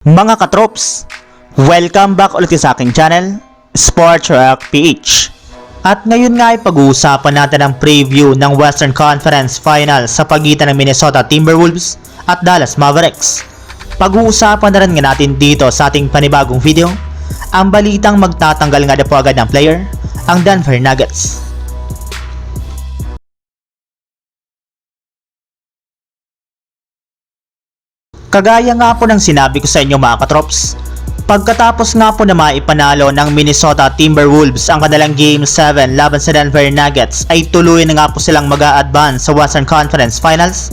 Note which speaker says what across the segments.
Speaker 1: Mga katrops, welcome back ulit sa aking channel, Sports Rock PH. At ngayon nga ay pag-uusapan natin ang preview ng Western Conference Final sa pagitan ng Minnesota Timberwolves at Dallas Mavericks. Pag-uusapan na rin nga natin dito sa ating panibagong video, ang balitang magtatanggal nga na po agad ng player, ang Denver Nuggets. Kagaya nga po ng sinabi ko sa inyo mga katrops, pagkatapos nga po na maipanalo ng Minnesota Timberwolves ang kanilang Game 7 laban sa Denver Nuggets ay tuloy na nga po silang mag advance sa Western Conference Finals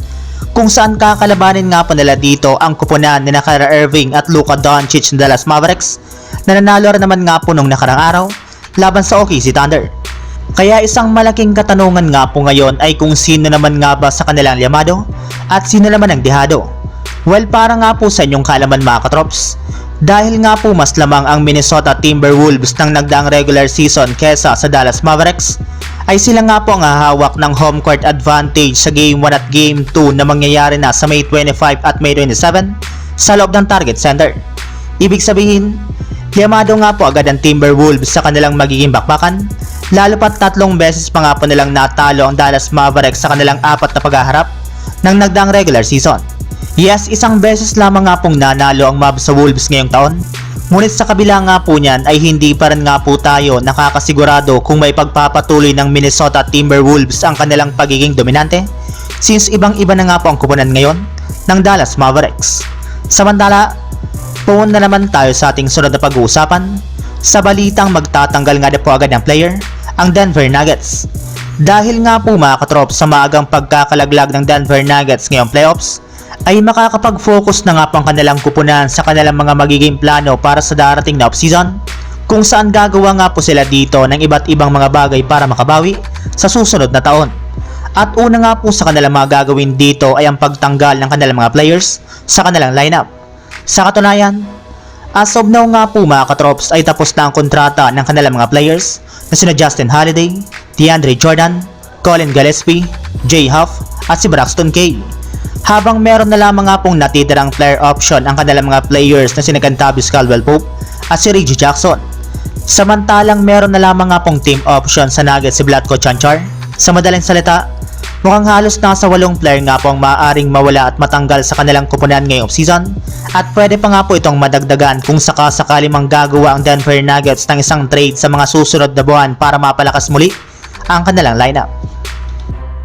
Speaker 1: kung saan kakalabanin nga po nila dito ang kupunan ni Kyrie Irving at Luka Doncic ng Dallas Mavericks na nanalo rin naman nga po nung nakarang araw laban sa OKC Thunder. Kaya isang malaking katanungan nga po ngayon ay kung sino naman nga ba sa kanilang llamado at sino naman ang dihado. Well, para nga po sa inyong kalaman mga katrops, dahil nga po mas lamang ang Minnesota Timberwolves ng nagdaang regular season kesa sa Dallas Mavericks, ay sila nga po ang hahawak ng home court advantage sa Game 1 at Game 2 na mangyayari na sa May 25 at May 27 sa loob ng Target Center. Ibig sabihin, liyamado nga po agad ang Timberwolves sa kanilang magiging bakbakan, lalo pat tatlong beses pa nga po nilang natalo ang Dallas Mavericks sa kanilang apat na paghaharap ng nagdaang regular season. Yes, isang beses lamang nga pong nanalo ang Mavs sa Wolves ngayong taon. Ngunit sa kabila nga po niyan ay hindi pa rin nga po tayo nakakasigurado kung may pagpapatuloy ng Minnesota Timberwolves ang kanilang pagiging dominante since ibang iba na nga po ang kupunan ngayon ng Dallas Mavericks. Samantala, puwan na naman tayo sa ating sunod na pag-uusapan sa balitang magtatanggal nga na po agad ng player ang Denver Nuggets. Dahil nga po mga katrop sa maagang pagkakalaglag ng Denver Nuggets ngayong playoffs, ay makakapag-focus na nga po ang kanilang kupunan sa kanilang mga magiging plano para sa darating na offseason kung saan gagawa nga po sila dito ng iba't ibang mga bagay para makabawi sa susunod na taon. At una nga po sa kanilang mga gagawin dito ay ang pagtanggal ng kanilang mga players sa kanilang lineup. Sa katunayan, as of now nga po mga katrops ay tapos na ang kontrata ng kanilang mga players na sina Justin Holiday, DeAndre Jordan, Colin Gillespie, Jay Huff at si Braxton Cale habang meron na lamang nga pong natitirang player option ang kanilang mga players na sina Caldwell Pope at si Reggie Jackson. Samantalang meron na lamang nga pong team option sa Nuggets si Vlatko Chanchar. Sa madaling salita, mukhang halos nasa walong player nga po ang maaaring mawala at matanggal sa kanilang kupunan ngayong season at pwede pa nga po itong madagdagan kung sakasakali mang gagawa ang Denver Nuggets ng isang trade sa mga susunod na buwan para mapalakas muli ang kanilang lineup.